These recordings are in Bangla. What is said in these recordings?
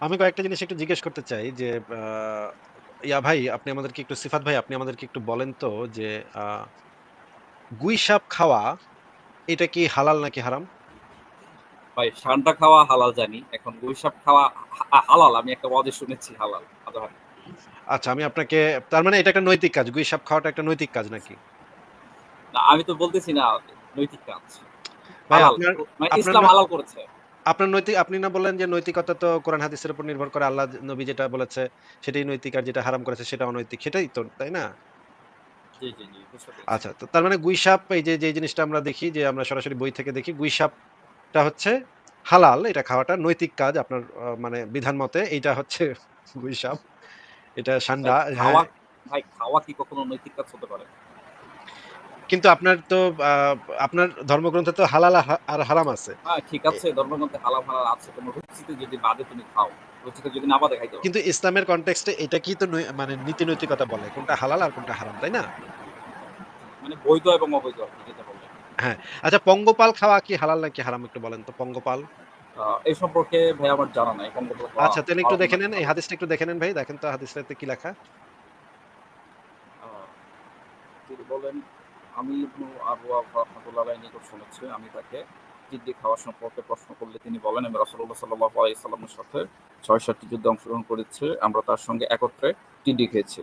আমি কয়েকটা জিনিস একটু জিজ্ঞেস করতে চাই যে ইয়া ভাই আপনি আমাদেরকে একটু সিফাত ভাই আপনি আমাদেরকে একটু বলেন তো যে গুই সাপ খাওয়া এটা কি হালাল নাকি হারাম? ভাই খাওয়া হালাল জানি। এখন গুইসাপ খাওয়া হালাল। আমি একটা ওয়াজে শুনেছি হালাল। আচ্ছা আমি আপনাকে তার মানে এটা একটা নৈতিক কাজ। গুই সাপ খাওয়াটা একটা নৈতিক কাজ নাকি? না আমি তো বলতেছি না নৈতিক কাজ। ভাই হালাল। আপনার মানে ইসলাম হালাল করেছে। আপনার নৈতিক আপনি না বললেন যে নৈতিকতা তো কোরআন হাদিসের উপর নির্ভর করে। আল্লাহ নবী যেটা বলেছে সেটাই নৈতিক আর যেটা হারাম করেছে সেটা অনৈতিক। সেটাই তো, তাই না? আচ্ছা তো তার মানে গুই সাপ এই যে, যে জিনিসটা আমরা দেখি যে আমরা সরাসরি বই থেকে দেখি গুইসাপটা হচ্ছে হালাল। এটা খাওয়াটা নৈতিক কাজ আপনার মানে বিধান মতে এইটা হচ্ছে গুইসাপ এটা সান্ডা হ্যাঁ। খাওয়া কি কখনো নৈতিক কাজ হতে পারে? কিন্তু আপনার তো আপনার ধর্মগ্রন্থে তো হালাল আর হারাম আছে। হ্যাঁ ঠিক আছে ধর্মগ্রন্থে হালাল হালাল আছে। তোমার রুচিতে যদি বাদে তুমি খাও। রুচিতে যদি না বাদে খাইতে কিন্তু ইসলামের কনটেক্সট এটা কি তো মানে নীতি নৈতিকতা বলে। কোনটা হালাল আর কোনটা হারাম, তাই না? মানে বৈধ এবং অবৈধ যেটা বললেন। হ্যাঁ। আচ্ছা পঙ্গপাল খাওয়া কি হালাল নাকি হারাম একটু বলেন তো পঙ্গপাল? এই সম্পর্কে ভাই আমার জানা নাই। পঙ্গপাল আচ্ছা তাহলে একটু দেখে নেন। এই হাদিসটা একটু দেখে নেন ভাই। দেখেন তো হাদিসটাতে কি লেখা? বলেন, আমি ইবনু আবু ওয়াফা রাহমাতুল্লাহ নিকট শুনেছি, আমি তাকে টিড্ডি খাওয়া সম্পর্কে প্রশ্ন করলে তিনি বলেন, আমি রাসূলুল্লাহ সাল্লাল্লাহু আলাইহি সাল্লামের সাথে ৬-৭ যুদ্ধে অংশগ্রহণ করেছি। আমরা তার সঙ্গে একত্রে টিড্ডি খেয়েছি।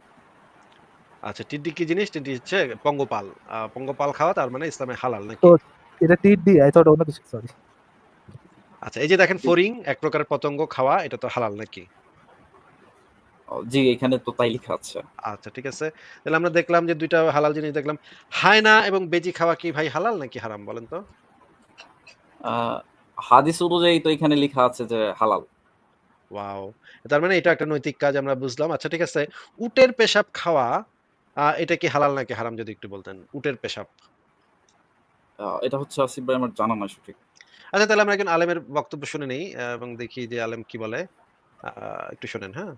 আচ্ছা টিড্ডি কি জিনিস? টিড্ডি হচ্ছে পঙ্গপাল। পঙ্গপাল খাওয়া তার মানে ইসলামে হালাল তো নাকি? এটা টিড্ডি? I thought অন্য কিছু সরি। আচ্ছা এই যে দেখেন ফোরিং এক প্রকারের পতঙ্গ খাওয়া এটা তো হালাল নাকি? জি, এখানে তো তাই লিখা আছে। আচ্ছা ঠিক আছে। তাহলে আমরা দেখলাম যে ২ টা হালাল জিনিস দেখলাম। হায়না এবং বেজি খাওয়া কি ভাই হালাল নাকি হারাম বলেন তো? হাদিস অনুযায়ী তো এখানে লিখা আছে যে হালাল। ওয়াও! তার মানে এটা একটা নৈতিক কাজ আমরা বুঝলাম। আচ্ছা ঠিক আছে। উটের পেশাব খাওয়া এটা কি হালাল নাকি হারাম যদি একটু বলতেন? উটের পেশাব। এটা হচ্ছে আসিফ ভাই আমার জানা নাই সঠিক। আচ্ছা তাহলে আমরা একজন আলেমের বক্তব্য শুনে নেই এবং দেখি যে আলেম কি বলে। একটু শোনেন, হ্যাঁ?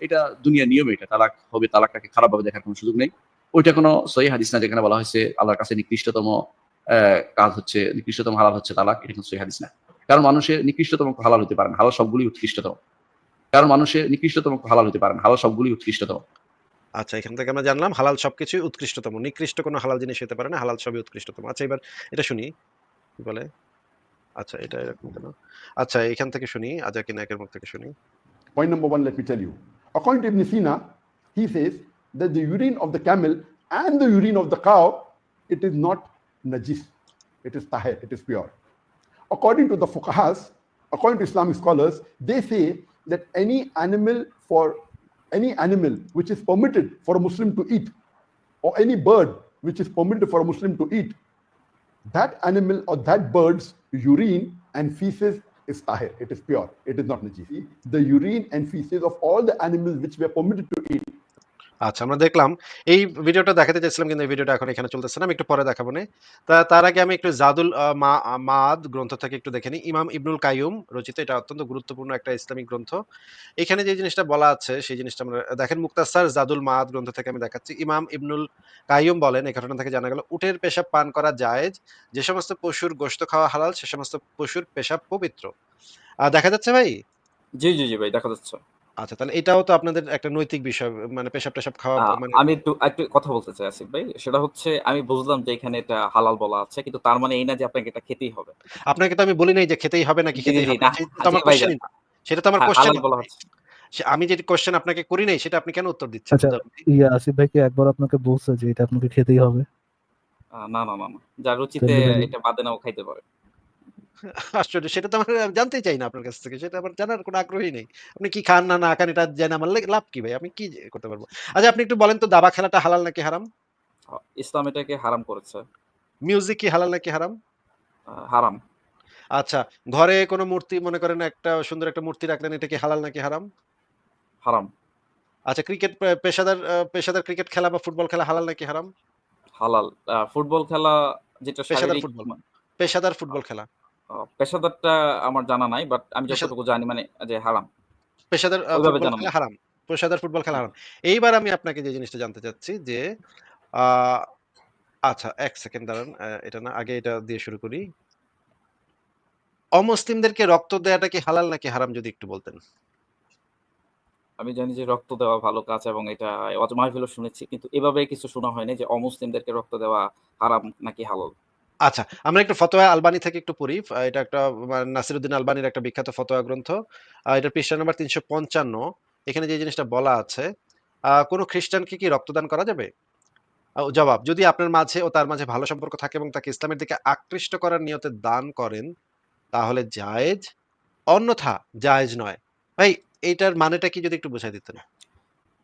এটা দুনিয়ার নিয়ম এটা। তালাক হবে, তালাকটাকে খারাপভাবে দেখার কোনো সুযোগ নেই। ওইটা কোনো সহিহ হাদিস না যেখানে বলা হয়েছে আল্লাহর কাছে নিকৃষ্টতম কাজ হচ্ছে নিকৃষ্টতম হালাল হচ্ছে তালাক। এটা কিন্তু সহিহ হাদিস না। কারণ মানুষের নিকৃষ্টতম হালাল হতে পারেন না। হালাল সবগুলোই উৎকৃষ্টতম। কারণ মানুষের নিকৃষ্টতম হালাল হতে পারেন না। হালাল সবগুলোই উৎকৃষ্টতম। আচ্ছা এখান থেকে আমরা জানলাম হালাল সবকিছুই উৎকৃষ্টতম। নিকৃষ্ট কোনো হালাল জিনিস হতে পারে না। হালাল সবই উৎকৃষ্টতম। আচ্ছা এবার এটা শুনি। কি বলে? আচ্ছা এটা এরকম কেন? আচ্ছা এখান থেকে শুনি। আজাকি নায়কের মুখ থেকে শুনি। Point number one, let me tell you. According to Ibn Sina, he says that the urine of the camel and the urine of the cow, it is not najis. It is tahir, it is pure. According to the fuqahas, according to Islamic scholars, they say that any animal for any animal which is permitted for a Muslim to eat, or any bird which is permitted for a Muslim to eat, that animal or that bird's urine and feces is tahir, it is pure, it is not najis. The urine and feces of all the animals which were permitted to eat আচ্ছা আমরা দেখলাম এই ভিডিওটা দেখাতে চাইছিলাম কিন্তু এই ভিডিওটা এখন এখানে চলতেছে না। আমি একটু পরে দেখাবো নে। তা তার আগে আমি একটু জাদুল আ মা মাআদ গ্রন্থ থেকে একটু দেখে নিই। ইমাম ইবনুল কাইয়ুম রচিত এটা অত্যন্ত গুরুত্বপূর্ণ একটা ইসলামিক গ্রন্থ। এখানে যে জিনিসটা বলা আছে সেই জিনিসটা আমরা দেখেন মুক্তাসার জাদুল মাদ গ্রন্থ থেকে আমি দেখাচ্ছি। ইমাম ইবনুল কাইয়ুম বলেন এই ঘটনা থেকে জানা গেল উটের পেশাব পান করা জায়েজ। যে সমস্ত পশুর গোশত খাওয়া হালাল সে সমস্ত পশুর পেশাব পবিত্র। দেখা যাচ্ছে ভাই? জি, জি, জি ভাই দেখা যাচ্ছে। আচ্ছা তাহলে এটাও তো আপনাদের একটা নৈতিক বিষয় মানে পেশাব-টেশাব খাওয়া মানে আমি একটু একটু কথা বলতে চাই আসিফ ভাই। সেটা হচ্ছে আমি বুঝলাম যে এখানে এটা হালাল বলা আছে। কিন্তু তার মানে এই না যে আপনাকে এটা খেতেই হবে। আপনাকে তো আমি বলি নাই যে খেতেই হবে নাকি খেতেই হবে না, না। সেটা তো আমার। সেটা তো আমার হ্যাঁ, হালাল বলা হচ্ছে। আমি যে কোয়েশ্চেন আপনাকে করি নাই সেটা আপনি কেন উত্তর দিচ্ছেন? আচ্ছা ইয়া আসিফ ভাই কি একবার আপনাকে বলছে যে এটা আপনাকে খেতেই হবে? না, না, না, না। যার রুচিতে এটা বাদে নাও খাইতে পারে। আশ্চর্য সেটা তো আমার আমি জানতেই চাই না আপনার কাছ থেকে। সেটা আমার জানার কোনো আগ্রহই নেই। আপনি কি খান না না খান এটা জেনে আমার লাভ কি ভাই? আমি কি করতে পারব? আচ্ছা আপনি একটু বলেন তো দাবা খেলাটা হালাল নাকি হারাম? ইসলাম এটাকে হারাম করেছে। মিউজিক কি হালাল নাকি হারাম? হারাম। আচ্ছা ঘরে কোনো মূর্তি মনে করেন একটা সুন্দর একটা মূর্তি রাখলেন এটা কি হালাল নাকি হারাম? হারাম। আচ্ছা ক্রিকেট পেশাদার পেশাদার ক্রিকেট খেলা বা ফুটবল খেলা হালাল নাকি হারাম? হালাল। ফুটবল খেলা যেটা পেশাদার ফুটবল। পেশাদার ফুটবল খেলা। পেশাদারটা আমার জানা নাই। বাট আমি যতটুকু জানি মানে যে হারাম। পেশাদার ফুটবল খেলা হারাম। পেশাদার ফুটবল খেলা হারাম। এইবার আমি আপনাকে যে জিনিসটা জানতে চাচ্ছি যে আচ্ছা ১ সেকেন্ড দাঁড়ান। এটা না আগে এটা দিয়ে শুরু করি। অমুসলিমদেরকে রক্ত দেয়াটা কি হালাল নাকি হারাম যদি একটু বলতেন? আমি জানি যে রক্ত দেওয়া ভালো কাজ এবং এটা ওয়াজ মাহফিলও শুনেছি কিন্তু এভাবে কিছু শোনা হয়নি যে অমুসলিমদেরকে রক্ত দেওয়া হারাম নাকি হালাল আচ্ছা, আমরা একটু ফতোয়া আলবানি থেকে একটু পড়ি। এটা একটা মা নাসিরুদ্দিন আলবানীর একটা বিখ্যাত ফতোয়া গ্রন্থ। আ এটার পৃষ্ঠা নাম্বার ৩৫৫ এখানে যে জিনিসটা বলা আছে, কোনো খ্রিস্টানকে কি রক্তদান করা যাবে? জবাব: যদি আপনার মাঝে ও তার মাঝে ভালো সম্পর্ক থাকে এবং তাকে ইসলামের দিকে আকৃষ্ট করার নিয়তে দান করেন, তাহলে জায়েজ, অন্যথা জায়েজ নয়। ভাই এইটার মানেটা কি যদি একটু বুঝায় দিতেন?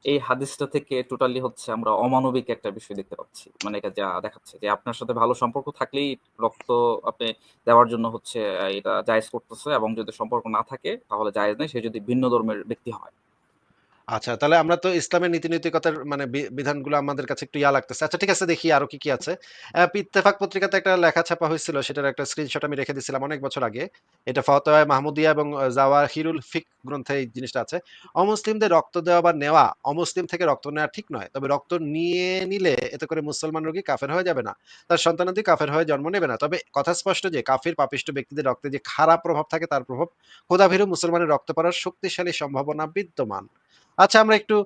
এই হাদিসটা থেকে টোটালি হচ্ছে আমরা অমানবিক একটা বিষয় দেখতে পাচ্ছি। মানে এটা যা দেখাচ্ছে যে আপনার সাথে ভালো সম্পর্ক থাকলেই রক্ত আপনি দেওয়ার জন্য হচ্ছে এটা জায়েজ করতেছে এবং যদি সম্পর্ক না থাকে তাহলে জায়েজ নাই। সে যদি ভিন্ন ধর্মের ব্যক্তি হয়। আচ্ছা, তাহলে আমরা তো ইসলামের নীতি-নৈতিকতার মানে বি বিধানগুলো আমাদের কাছে একটু ইয়া লাগতেছে। আচ্ছা ঠিক আছে দেখি আরও কি, কি আছে। ইত্তেফাক পত্রিকাতে একটা লেখা ছাপা হয়েছিল সেটার একটা স্ক্রিনশট আমি রেখে দিয়েছিলাম অনেক বছর আগে। এটা ফতোয়ায়ে মাহমুদিয়া এবং আ জাওয়াহিরুল ফিক গ্রন্থে এই জিনিসটা আছে। অমুসলিমদের রক্ত দেওয়া বা নেওয়া, অমুসলিম থেকে রক্ত নেওয়া ঠিক নয়। তবে রক্ত নিয়ে নিলে এতে করে মুসলমান রোগী কাফের হয়ে যাবে না। তার সন্তানাদি কাফের হয়ে জন্ম নেবে না। তবে কথা স্পষ্ট যে কাফির পাপিষ্ট ব্যক্তিদের রক্তে যে খারাপ প্রভাব থাকে তার প্রভাব খোদাভীরু মুসলমানের রক্ত পড়ার শক্তিশালী সম্ভাবনা বিদ্যমান। আচ্ছা আমরা একটু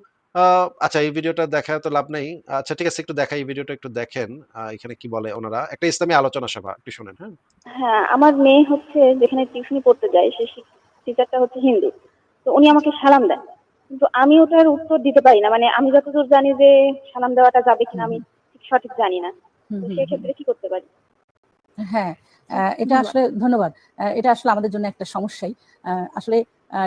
আচ্ছা এই ভিডিওটা দেখায় তো লাভ নেই। আচ্ছা ঠিক আছে একটু দেখাই এই ভিডিওটা একটু দেখেন। এখানে কি বলে ওনারা। একটা ইসলামী আলোচনা সভা। একটু শোনেন, হ্যাঁ? হ্যাঁ, আমার মেয়ে হচ্ছে যেখানে টিউশনি পড়তে যায় সে টিচারটা হচ্ছে হিন্দু। তো উনি আমাকে সালাম দেন। কিন্তু আমি ওটার উত্তর দিতে পারি না। মানে আমি যতদূর জানি যে সালাম দেওয়াটা যাবে কিনা আমি ঠিক সঠিক জানি না। তো। সেক্ষেত্রে কি করতে পারি? হ্যাঁ, আ এটা আসলে ধন্যবাদ। এটা আসলে আমাদের জন্য একটা সমস্যাই। আসলে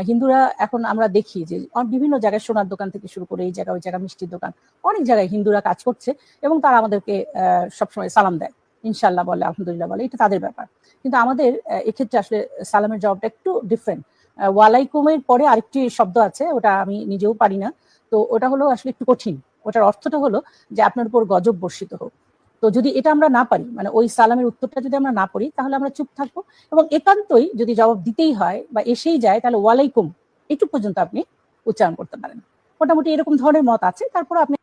হিন্দুরা এখন আমরা দেখি যে বিভিন্ন জায়গায় সোনার দোকান থেকে শুরু করে এই জায়গা ওই জায়গা মিষ্টির দোকান। অনেক জায়গায় হিন্দুরা কাজ করছে এবং তারা আমাদেরকে সবসময় সালাম দেয়। ইনশাল্লাহ বলে, আলহামদুলিল্লাহ বলে। এটা তাদের ব্যাপার। কিন্তু আমাদের এক্ষেত্রে আসলে সালামের জবাবটা একটু ডিফারেন্ট। ওয়ালাইকুমের পরে আরেকটি শব্দ আছে ওটা আমি নিজেও পারি না। তো ওটা হলো আসলে একটু কঠিন। ওটার অর্থটা হলো যে আপনার উপর গজব বর্ষিত হোক। তো যদি এটা আমরা না পারি মানে ওই সালামের উত্তরটা যদি আমরা না পড়ি, তাহলে আমরা চুপ থাকব এবং একান্তই যদি জবাব দিতেই হয় বা এসেই যায়, তাহলে ওয়ালাইকুম এটুকু পর্যন্ত আপনি উচ্চারণ করতে পারেন। মোটামুটি এরকম ধরনের মত আছে। তারপর আপনি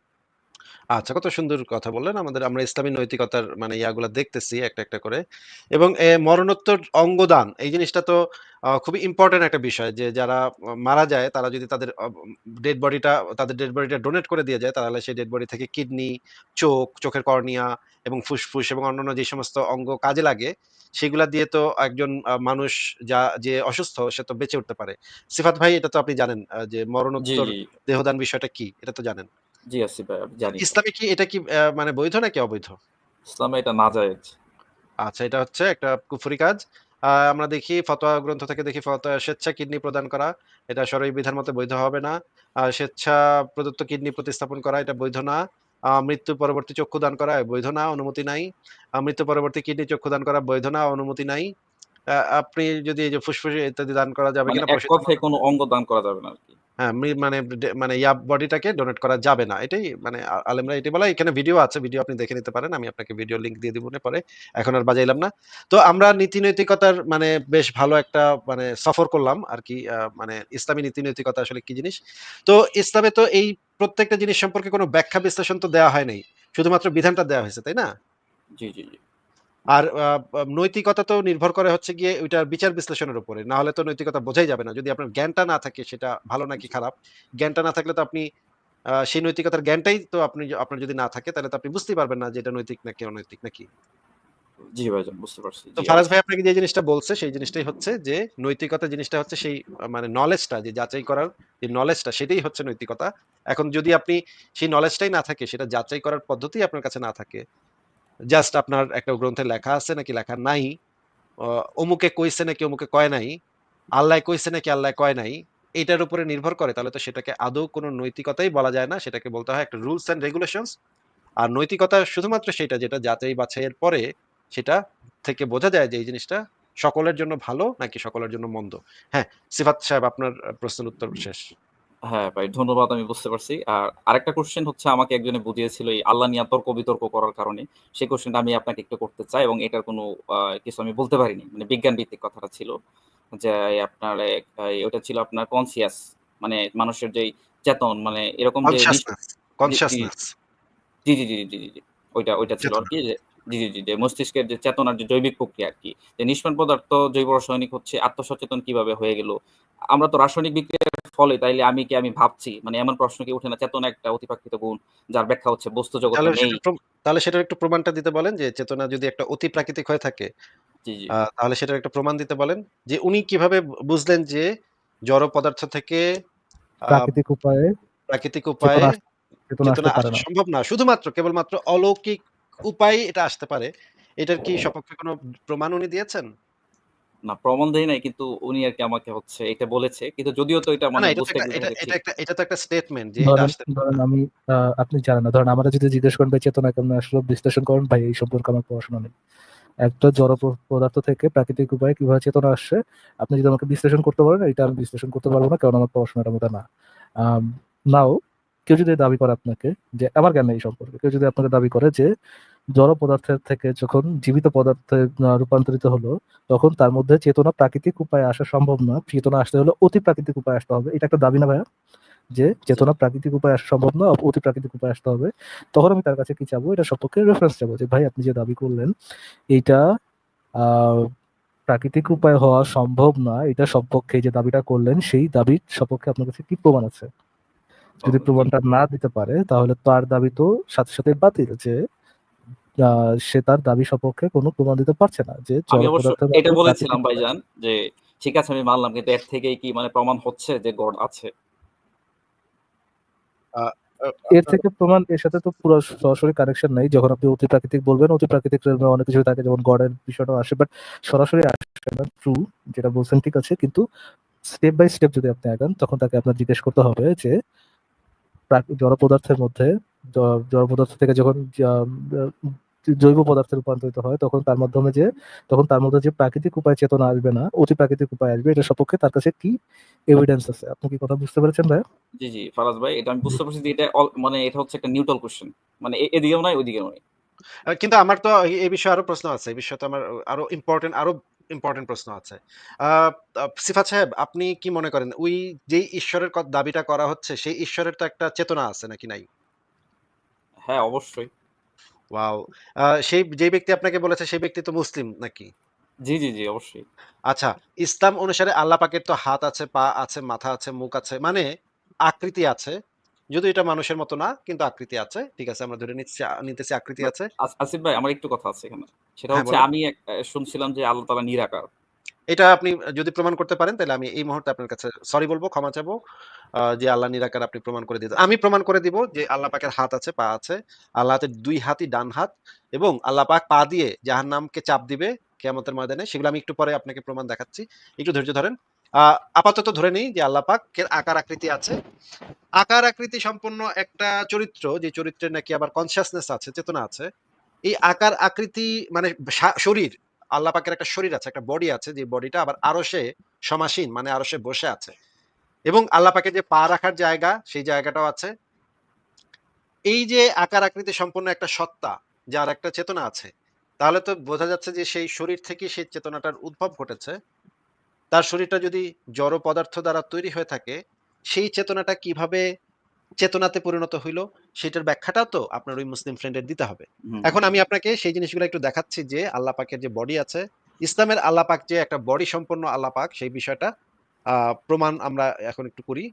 আচ্ছা কত সুন্দর কথা বললেন। আমাদের আমরা ইসলামী নৈতিকতার মানে ইয়াগুলা দেখতেছি একটা, একটা করে। এবং এ মরণোত্তর অঙ্গদান এই জিনিসটা তো খুবই ইম্পোর্টেন্ট একটা বিষয় যে যারা মারা যায় তারা যদি তাদের ডেড বডিটা তাদের ডেড বডিটা ডোনেট করে দিয়ে যায় তাহলে সেই ডেড বডি থেকে কিডনি, চোখ, চোখের কর্নিয়া এবং ফুসফুস এবং অন্যান্য যে সমস্ত অঙ্গ কাজে লাগে সেগুলা দিয়ে তো একজন মানুষ যা যে অসুস্থ সে তো বেঁচে উঠতে পারে। সিফাত ভাই এটা তো আপনি জানেন আ যে জি, মরণোত্তর জি। দেহদান বিষয়টা কি? এটা তো জানেন। জি আসিফ ভাই আমি জানি ইসলামে কি এটা কি মানে বৈধ নাকি অবৈধ? ইসলামে এটা নাজায়েজ। আচ্ছা এটা হচ্ছে একটা কুফরি কাজ। আমরা দেখি ফতোয়া গ্রন্থ থেকে দেখি ফতোয়া স্বেচ্ছা কিডনি প্রদান করা। এটা বিধান মতে বৈধ হবে না। স্বেচ্ছা প্রদত্ত কিডনি প্রতিস্থাপন করা এটা বৈধ না। মৃত্যু পরবর্তী চক্ষু দান করা বৈধ না, অনুমতি নাই। মৃত্যু পরবর্তী কিডনি চক্ষু দান করা বৈধ না, অনুমতি নাই। আপনি যদি এই যে ফুসফুসে ইত্যাদি দান করা যাবে মানে কিনা কোনো অঙ্গ দান করা যাবে না আরকি। হ্যাঁ, মানে মানে ইয়া বডিটাকে ডোনেট করা যাবে না। এটাই মানে আলেমরা এটাই বলে। এখানে ভিডিও আছে। ভিডিও আপনি দেখে নিতে পারেন। আমি আপনাকে ভিডিও লিংক দিয়ে দিবনে পরে। এখন আর বাজাইলাম না। তো আমরা নীতি-নৈতিকতার মানে বেশ ভালো একটা মানে সফর করলাম আরকি। আ মানে ইসলামী নীতি-নৈতিকতা আসলে কি জিনিস? তো ইসলামে তো এই প্রত্যেকটা জিনিস সম্পর্কে কোনো ব্যাখ্যা বিশ্লেষণ তো দেওয়া হয় নাই। শুধুমাত্র বিধানটা দেওয়া হয়েছে, তাই না? জি, জি, জি। আর নৈতিকতা তো নির্ভর করে হচ্ছে গিয়ে ওইটার বিচার বিশ্লেষণের উপরে। না হলে তো নৈতিকতা বোঝাই যাবে না। যদি আপনার জ্ঞানটা না থাকে সেটা ভালো নাকি খারাপ। জ্ঞানটা না থাকলে তো আপনি সেই নৈতিকতার জ্ঞানটাই তো আপনি আপনার যদি না থাকে তাহলে তো আপনি বুঝতেই পারবেন না যে এটা নৈতিক নাকি অনৈতিক নাকি? জি ভাইজান বুঝতে পারছি। তো ফারাজ ভাই আপনাকে যে জিনিসটা বলছে সেই জিনিসটাই হচ্ছে যে নৈতিকতা জিনিসটা হচ্ছে সেই মানে নলেজটা যে যাচাই করার যে নলেজটা সেটাই হচ্ছে নৈতিকতা। এখন যদি আপনি সেই নলেজটাই না থাকে সেটা যাচাই করার পদ্ধতি আপনার কাছে না থাকে। জাস্ট আপনার একটা গ্রন্থে লেখা আছে নাকি লেখা নাই। অমুকে কইছে নাকি অমুকে কয় নাই। আল্লাহ কইছে নাকি আল্লাহ কয় নাই। এটার উপরে নির্ভর করে তাহলে তো সেটাকে আদৌ কোনো নৈতিকতাই বলা যায় না। সেটাকে বলতে হয় একটা রুলস অ্যান্ড রেগুলেশনস। আর নৈতিকতা শুধুমাত্র সেটা যেটা যাচাই বাছাইয়ের পরে সেটা থেকে বোঝা যায় যে এই জিনিসটা সকলের জন্য ভালো নাকি সকলের জন্য মন্দ। হ্যাঁ, সিফাত সাহেব আপনার প্রশ্নের উত্তর শেষ। হ্যাঁ ভাই ধন্যবাদ আমি বুঝতে পারছি। আর আরেকটা কোয়েশ্চেন হচ্ছে আমাকে একজনে বুঝিয়েছিল এই আল্লাহ নিয়ে তর্ক-বিতর্ক করার কারণে। সেই কোয়েশ্চেনটা আমি আপনাকে একটু করতে চাই এবং এটার কোনো কিছু আমি বলতে পারিনি। মানে বিজ্ঞান ভিত্তিক কথাটা ছিল। যে আপনার ওটা ছিল আপনার কনসিয়াস মানে মানুষের যেই চেতন মানে এরকম যে জি, জি, জি, জি, জি। ওইটা ওইটা ছিল। আরকি যে জি জি জি যে মস্তিষ্কের যে চেতনার যে জৈবিক প্রক্রিয়া আর কি যে নিষ্প্রাণ পদার্থ জৈব রাসায়নিক হচ্ছে আত্মসচেতন কীভাবে হয়ে গেল আমরা তো রাসায়নিক বিক্রিয়ার ফলে তাইলে আমি কি আমি ভাবছি মানে এমন প্রশ্ন কি উঠে না চেতনা একটা অতিপ্রাকৃত গুণ যার ব্যাখ্যা হচ্ছে বস্তু জগতে নেই তাহলে সেটার একটু প্রমাণটা দিতে বলেন যে চেতনা যদি একটা অতি প্রাকৃতিক হয়ে থাকে জি জি তাহলে সেটার একটা প্রমাণ দিতে বলেন। যে উনি কীভাবে বুঝলেন যে জড় পদার্থ থেকে প্রাকৃতিক উপায়ে প্রাকৃতিক উপায়ে চেতনা। সম্ভব না। শুধুমাত্র কেবলমাত্র অলৌকিক উপায়ে এটা আসতে পারে। এটার কি সপক্ষে কোনো প্রমাণ উনি দিয়েছেন? না প্রমাণ দেই নাই কিন্তু উনি আরকি আমাকে হচ্ছে এটা বলেছে। কিন্তু যদিও তো এটা মানে এটা বুঝতে একটা এটা এটা একটা এটা তো একটা স্টেটমেন্ট যে এটা আসতে পারে ধরেন আমি আপনি জানেন না। ধরেন আমরা যদি জিজ্ঞেস করেন চেতনা কেমনে আসলো বিশ্লেষণ করেন ভাই এই সম্পর্কে আমার পড়াশোনা নেই। একটা জড় পদার্থ থেকে প্রাকৃতিক উপায়ে কীভাবে চেতনা আসছে, আপনি যদি আমাকে বিশ্লেষণ করতে বলেন এটা আমি বিশ্লেষণ করতে পারব না কারণ আমার পড়াশোনাটার মতো না। নাও কেউ যদি দাবি করে আপনাকে যে আমার জ্ঞান এই সম্পর্কে। কেউ যদি আপনাকে দাবি করে যে জড় পদার্থের থেকে যখন জীবিত পদার্থে রূপান্তরিত হলো, তখন তার মধ্যে চেতনা প্রাকৃতিক উপায়ে আসা সম্ভব না। চেতনা আসতে হলে অতি প্রাকৃতিক উপায়ে আসতে হবে। এটা একটা দাবি না ভাইয়া? যে চেতনা প্রাকৃতিক উপায়ে আসা সম্ভব না, অতি প্রাকৃতিক উপায়ে আসতে হবে। তখন আমি তার কাছে কি চাবো? এটা সম্পর্কে রেফারেন্স চাবো যে ভাই আপনি যে দাবি করলেন এইটা প্রাকৃতিক উপায় হওয়া সম্ভব না। এটা সপক্ষে যে দাবিটা করলেন সেই দাবির সপক্ষে আপনার কাছে কি প্রমাণ আছে? যদি প্রমাণটা না দিতে পারে তাহলে তার দাবি তো সাথে, সাথে বাতিল যে সে তার দাবি সপক্ষে কোনো প্রমাণ দিতে পারছে না যে এটা বলেছিলাম ভাইজান যে ঠিক আছে আমি মানলাম কিন্তু এর থেকেই কি মানে প্রমাণ হচ্ছে যে গড আছে? এর থেকে প্রমাণ এর সাথে তো পুরো সরাসরি কানেকশন নাই। যখন আপনি অতি প্রাকৃতিক বলবেন, অতি প্রাকৃতিক realm অনেক কিছু থাকে যেমন গডের বিষয়টাও আসে। বাট সরাসরি আসে না। ট্রু যেটা বলছেন ঠিক আছে। কিন্তু স্টেপ বাই স্টেপ যদি আপনি আগান তখন তাকে আপনার জিজ্ঞেস করতে হবে যে জড় পদার্থের মধ্যে জড় পদার্থ থেকে যখন জৈব পদার্থে রূপান্তরিত হয় তখন তার মাধ্যমে যে তখন তার মধ্যে যে প্রাকৃতিক উপায়ে চেতনা আসবে না, অতি প্রাকৃতিক উপায়ে আসবে এটার সপক্ষে তার কাছে কি এভিডেন্স আছে? আপনি কি কথা বুঝতে পেরেছেন ভাইয়া? জি, জি ফারাজ ভাই এটা আমি বুঝতে পারছি যে এটা মানে এটা হচ্ছে একটা নিউট্রাল কোয়েশ্চেন। মানে এদিকেও নাই ওইদিকেও নাই। কিন্তু আমার তো এই এই বিষয়ে আরও প্রশ্ন আছে। এই বিষয়ে তো আমার আরও ইম্পোর্টেন্ট আরও ইম্পোর্টেন্ট প্রশ্ন আছে। সিফাত সাহেব আপনি কি মনে করেন ওই যেই ঈশ্বরের দাবিটা করা হচ্ছে সেই ঈশ্বরের তো একটা চেতনা আছে নাকি নাই? হ্যাঁ, অবশ্যই। ওয়াও! সেই যেই ব্যক্তি আপনাকে বলেছে সেই ব্যক্তি তো মুসলিম নাকি? জি, জি, জি অবশ্যই। আচ্ছা, ইসলাম অনুসারে আল্লাহ পাকের তো হাত আছে, পা আছে, মাথা আছে, মুখ আছে। মানে আকৃতি আছে। যদিও এটা মানুষের মতো না কিন্তু আকৃতি আছে। ঠিক আছে আমরা ধরে নিচ্ছি নিতেছি আকৃতি আছে। আসিফ ভাই আমার একটু কথা আছে এখানে। সেটা হ্যাঁ, হচ্ছে আমি শুনছিলাম যে আল্লাহ তাআলা নিরাকার। এটা আপনি যদি প্রমাণ করতে পারেন তাহলে আমি এই মুহূর্তে আপনার কাছে সরি বলব, ক্ষমা চাবো। যে আল্লাহ নিরাকার আপনি প্রমাণ করে দিতে আমি প্রমাণ করে দিব যে আল্লাহ পাকের হাত আছে, পা আছে। আল্লাহ হাতের ২ হাতই ডান হাত এবং আল্লাহ পাক পা দিয়ে জাহান্নামকে চাপ দিবে কিয়ামতের ময়দানে। সেগুলো আমি একটু পরে আপনাকে প্রমাণ দেখাচ্ছি। একটু ধৈর্য ধরেন। আপাতত ধরে নিই যে আল্লাহ আকার আকৃতি আছে। আকার আকৃতি সম্পন্ন একটা চরিত্র যে চরিত্রের নাকি আবার কনসিয়াসনেস আছে, চেতনা আছে। এই আকার আকৃতি মানে শরীর আল্লাহ পাকের একটা শরীর আছে, একটা বডি আছে যে বডিটা আবার আরশে সমাসীন মানে আরশে বসে আছে। এবং আল্লাহ পাকের যে পা রাখার জায়গা সেই জায়গাটাও আছে। এই যে আকার আকৃতি সম্পন্ন একটা সত্তা যার একটা চেতনা আছে। তাহলে তো বোঝা যাচ্ছে যে সেই শরীর থেকেই সেই চেতনাটার উদ্ভব ঘটেছে। তার শরীরটা যদি জড় পদার্থ দ্বারা তৈরি হয়ে থাকে, সেই চেতনাটা কীভাবে চেতনাতে পরিণত হইল সেটার ব্যাখ্যাটাও তো আপনার ওই মুসলিম ফ্রেন্ডের দিতে হবে। এখন আমি আপনাকে সেই জিনিসগুলো একটু দেখাচ্ছি যে আল্লাহ পাকের যে বডি আছে, ইসলামের আল্লাহ পাক যে একটা বডি সম্পন্ন আল্লাহ পাক সেই বিষয়টা প্রমাণ আমরা এখন একটু করি।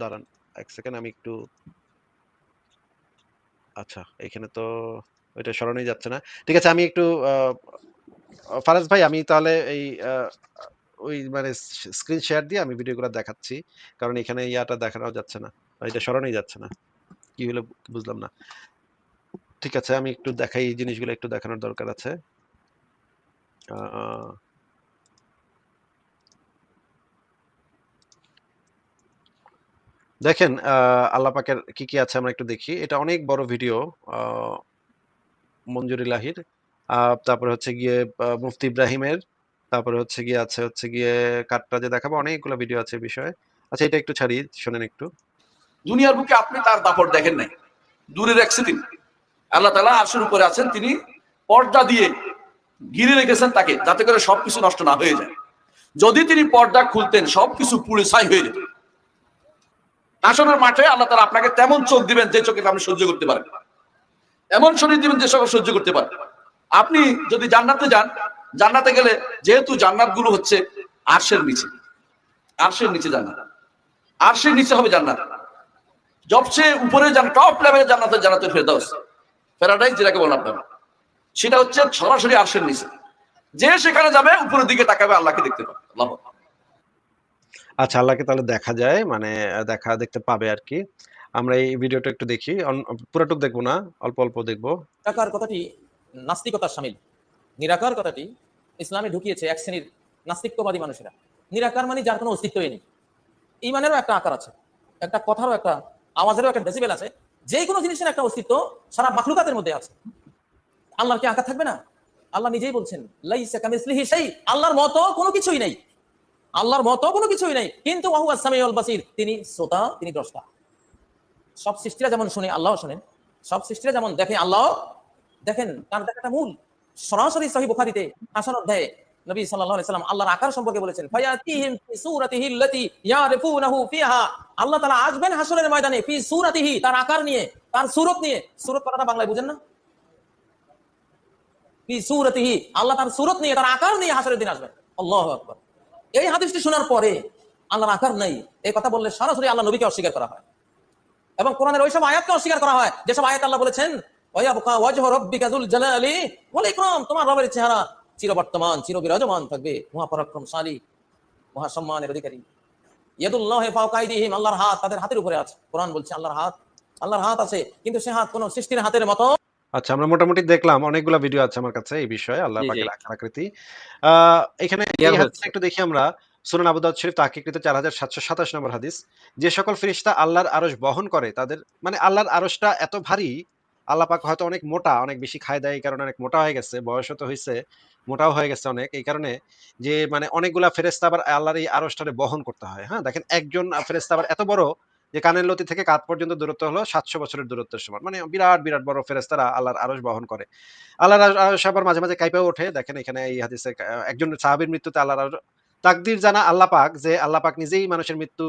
দাঁড়ান ১ সেকেন্ড আমি একটু আচ্ছা, এখানে তো ওইটা সরানোই যাচ্ছে না। ঠিক আছে আমি একটু ফারাজ ভাই আমি তাহলে এই ওই মানে স্ক্রিন শেয়ার দিয়ে আমি ভিডিওগুলো দেখাচ্ছি। কারণ এখানে ইয়াটা দেখানো যাচ্ছে না। এটা সরানোই যাচ্ছে না। কি হলো বুঝলাম না। ঠিক আছে আমি একটু দেখাই এই জিনিসগুলো একটু দেখানোর দরকার আছে। দেখেন আল্লাহ পাকের কি, কি আছে আমরা একটু দেখি। এটা অনেক বড় ভিডিও মঞ্জুর ইলাহির। তারপরে হচ্ছে গিয়ে মুফতি ইব্রাহিমের। তারপরে হচ্ছে গিয়ে আছে হচ্ছে গিয়ে কারটা যে দেখাবো, অনেকগুলো ভিডিও আছে বিষয়ে। আচ্ছা এটা একটু ছাড়ি শোনেন একটু। দুনিয়ার বুকে আপনি তার দাপট দেখেন নাই দূরের এক সেকেন্ড আল্লাহ তালা আরশের উপরে আছেন, তিনি পর্দা দিয়ে ঘিরে রেখেছেন তাকে, যাতে করে সবকিছু নষ্ট না হয়ে যায় যদি তিনি পর্দা খুলতেন, সবকিছু পুড়ে ছাই হয়ে যেত আসনের মাঠে আল্লাহ তালা আপনাকে তেমন চোখ দিবেন, যে চোখে আপনি সহ্য করতে পারেন এমন শরীর দিবেন, যে সকল সহ্য করতে পারে আপনি যদি জান্নাতে যান জান্নাতে গেলে যেহেতু জান্নাতগুলো হচ্ছে আরশের নিচে। আরশের নিচে জান্নাত। আরশের নিচে হবে জান্নাত। সবচেয়ে উপরে যান টপ লেভেলে জান্নাতের জান্নাতের ফেরদাউস। প্যারাডাইস যেটাকে বলেন আপনারা। সেটা হচ্ছে সরাসরি আরশের নিচে। যে সেখানে যাবে উপরের দিকে তাকাবে আল্লাহকে দেখতে পাবে। আল্লাহ আচ্ছা আল্লাহকে তাহলে দেখা যায় মানে দেখা দেখতে পাবে আর কি। আমরা এই ভিডিওটা একটু দেখি। পুরোটুক দেখব না অল্প অল্প দেখব। নিরাকার কথাটি নাস্তিকতার সামিল। নিরাকার কথাটি ইসলামে ঢুকিয়েছে এক শ্রেণির নাস্তিকবাদী মানুষেরা। নিরাকার মানে যার কোনো অস্তিত্বই নেই। ইমানেরও একটা আকার আছে, একটা কথারও একটা, আওয়াজেরও একটা ডেসিবেল আছে। যে কোনো জিনিসের একটা অস্তিত্ব সারা মাখলুকাতের মধ্যে আছে। আল্লাহর কি আকার থাকবে না? আল্লাহ নিজেই বলছেন আল্লাহর মতো কোনো কিছুই নেই। আল্লাহর মতো কোনো কিছুই নেই। কিন্তু তিনি শ্রোতা, তিনি দ্রষ্টা। সব সৃষ্টিরা যেমন শুনে আল্লাহ শোনেন। সব সৃষ্টিরা যেমন দেখে আল্লাহ দেখেন, তার দেখাটা মূল। সরাসরি সহি বুখারীতে হাসান অধ্যায়ে নবী সাল্লাল্লাহু আলাইহি সাল্লাম আল্লাহর আকার সম্পর্কে বলেছেন, ফায়াতিহিম ফি সূরাতিহি আল্লাতী ফিহা। আল্লাহ তাআলা আসবেন হাসরের ময়দানে ফি সূরাতিহি, তার আকার নিয়ে, তার সূরত নিয়ে। সূরত কথাটা বাংলায় বুঝেন না? ফি সূরাতিহি, আল্লাহ তার সূরত নিয়ে, তার আকার নিয়ে হাসরের দিন আসবেন। আল্লাহু আকবার। এই হাদিসটি শোনার পরে আল্লাহর আকার নাই, এই কথা বললে সরাসরি আল্লাহ নবীকে অস্বীকার করা হয়। এবং কোরআনের ওইসব আয়াতকে অস্বীকার করা হয়, যেসব আয়াত আল্লাহ বলেছেন ওয়ায়াবকা ওয়াজহু রাব্বিকা যুল জালালি। ওয়াল ইকরাম তোমার রবের চেহারা চিরবর্তমান চিরবিরাজমান থাকবে। মহাপরাক্রমশালী মহাসম্মানের অধিকারী। ইয়াদুল্লাহি আল্লাহর হাত তাদের হাতের উপরে আছে। কোরআন বলছে আল্লাহর হাত আল্লাহর হাত আছে। কিন্তু সে হাত কোন সৃষ্টির হাতের মতো আচ্ছা আমরা মোটামুটি দেখলাম অনেকগুলা ভিডিও আছে আমার কাছে এই বিষয়ে আল্লাহ। পাকের আকার আকৃতি। এখানে। একটু দেখি আমরা। সুনান আবু দাউদ শরীফ তাহকিকৃত চার হাজার সাতশো সাতাশ নম্বর হাদিস। যে সকল ফেরেশতা আল্লাহর আরশ বহন করে তাদের মানে আল্লাহর আরশটা এত ভারী আল্লাহ পাক হয়তো অনেক মোটা, অনেক বেশি খায় দেয়, এই কারণে অনেক মোটা হয়ে গেছে বয়স তো হয়েছে মোটাও হয়ে গেছে অনেক, এই কারণে যে মানে অনেকগুলা ফেরেশতা আবার আল্লাহর এই আরশটারে বহন করতে হয় হ্যাঁ? দেখেন একজন ফেরেশতা আবার এত বড় যে কানের লতি থেকে কাত পর্যন্ত দূরত্ব হলো সাতশো বছরের দূরত্বের সমান মানে বিরাট বিরাট বড় ফেরেস্তারা আল্লাহর আরশ বহন করে। আল্লাহর আরশ আবার মাঝে মাঝে কাইপেও ওঠে, দেখেন এখানে এই হাদিসে একজন সাহাবীর মৃত্যুতে আল্লাহর তাকদির জানা আল্লাহ পাক যে আল্লাহ পাক নিজেই মানুষের মৃত্যু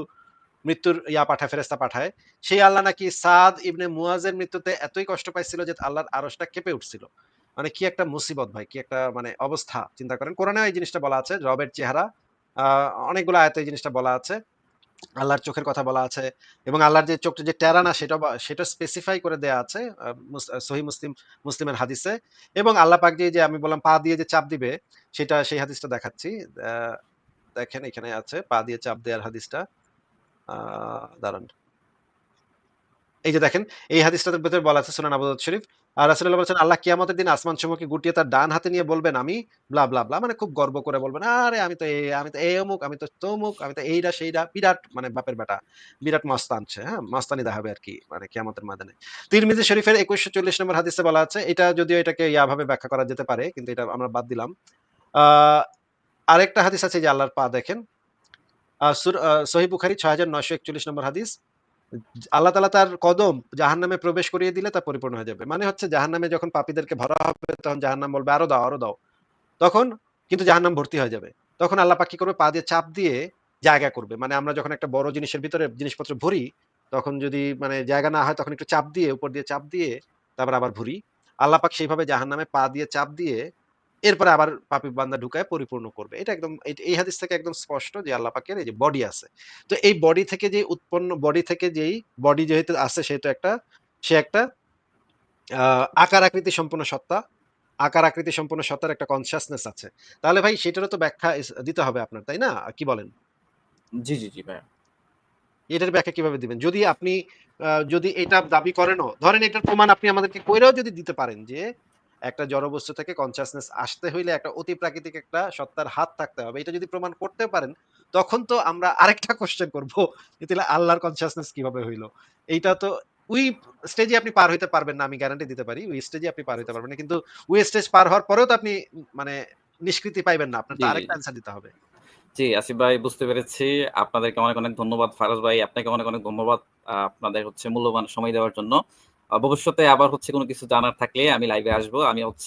মৃত্যুর ইয়া পাঠায় ফেরেস্তা পাঠায়। সেই আল্লাহ নাকি সাদ ইবনে মুয়াজের মৃত্যুতে এতই কষ্ট পাইছিল যে আল্লাহর আরশটা কেঁপে উঠছিল। মানে কি একটা মুসিবত ভাই, কি একটা মানে অবস্থা, চিন্তা করেন। কোরআনে এই জিনিসটা বলা আছে, রবের চেহারা অনেকগুলো আয়াতে এই জিনিসটা বলা আছে। আল্লাহর চোখের কথা বলা আছে এবং আল্লাহর যে চোখটা, যে টেরানা সেটা সেটা স্পেসিফাই করে দেয়া আছে সহি মুসলিম, মুসলিমের হাদিসে। এবং আল্লাহ পাক যে আমি বললাম পা দিয়ে যে চাপ দিবে, সেটা সেই হাদিসটা দেখাচ্ছি। দেখেন এখানে আছে, পা দিয়ে চাপ দেওয়ার হাদিসটা। দাঁড়ান। এই যে দেখেন, এই হাদিসটার ভেতরে বলা আছে সুনান আবু শরীফ, আর রাসূলুল্লাহ বলেছেন, আল্লাহ কিয়ামতের দিন আসমান সমূহকে গুটিয়ে তার ডান হাতে নিয়ে বলবেন, আমি ব্লা ব্লা ব্লা মানে খুব গর্ব করে বলবেন, আরে আমি তো এই আমি তো এই অমুক, আমি তো তমুক, আমি তো এইটা সেইটা বিরাট মানে বাপের বেটা, বিরাট মস্তান সে হ্যাঁ মস্তানি দেখাবে আর কি মানে কিয়ামতের ময়দানে। তিরমিজি শরীফের একুশশো চল্লিশ নম্বর হাদিসে বলা আছে, এটা যদিও এটাকে ইয়াভাবে ব্যাখ্যা করা যেতে পারে, কিন্তু এটা আমরা বাদ দিলাম। আরেকটা হাদিস আছে যে আল্লাহর পা দেখেন সুর- আহ, ছয় হাজার নয়শো একচল্লিশ নম্বর হাদিস। আল্লাহ তালা তার কদম জাহান নামে প্রবেশ করিয়ে দিলে তা পরিপূর্ণ হয়ে যাবে। মানে হচ্ছে জাহান নামে যখন ভরা হবে তখন জাহান নাম বলবে আরও দাও আরও দাও। তখন কিন্তু জাহান নাম ভর্তি হয়ে যাবে। তখন আল্লাহ পাক কি করবে? পা দিয়ে চাপ দিয়ে জায়গা করবে। মানে আমরা যখন একটা বড় জিনিসের ভিতরে জিনিসপত্র ভরি তখন যদি মানে জায়গা না হয় তখন একটু চাপ দিয়ে উপর দিয়ে চাপ দিয়ে তারপর আবার ভরি। আল্লাহ পাক সেইভাবে জাহান নামে পা দিয়ে চাপ দিয়ে এরপরে আবার পাপি বান্দা ঢুকায় পরিপূর্ণ করবে। এটা একদম এই- হাদিস থেকে একদম স্পষ্ট যে আল্লাহ পাকের এই যে বডি আছে। তো এই বডি থেকে যে উৎপন্ন বডি থেকে যেই বডি যেহেতু আছে সেহেতু একটা সে একটা আকার আকৃতি সম্পূর্ণ সত্তা আকার আকৃতি সম্পূর্ণ সত্তার একটা কনসিয়াসনেস আছে। তাহলে ভাই সেটারও তো ব্যাখ্যা দিতে হবে আপনার তাই না? কি বলেন? জি জি জি ভাই এটার ব্যাখ্যা কীভাবে দিবেন? যদি আপনি আহ, যদি এটা দাবি করেনও ধরেন এটার প্রমাণ আপনি আমাদেরকে কইরেও যদি দিতে পারেন যে একটা জড়বস্তু থেকে কনসিয়াসনেস আসতে হইলে একটা অতি প্রাকৃতিক একটা সত্তার হাত থাকতে হবে। এটা যদি প্রমাণ করতে পারেন তখন তো আমরা আরেকটা কোশ্চেন করব যে তাহলে আল্লাহর কনসিয়াসনেস কীভাবে হইল? এইটা তো ওই স্টেজে আপনি পার হইতে পারবেন না আমি গ্যারান্টি দিতে পারি। ওই স্টেজে আপনি পার হইতে পারবেন না। কিন্তু ওই স্টেজ পার হওয়ার পরেও তো আপনি মানে নিষ্কৃতি পাইবেন না। আপনার তো আরেকটা। অ্যান্সার দিতে হবে। জি আসিফ ভাই বুঝতে পেরেছি। আপনাদেরকে অনেক অনেক ধন্যবাদ। ফারাজ ভাই আপনাকে অনেক অনেক ধন্যবাদ আপনাদের হচ্ছে মূল্যবান সময় দেওয়ার জন্য। ভবিষ্যতে আবার হচ্ছে কোনো কিছু জানার থাকলে আমি লাইভে আসব। আমি হচ্ছে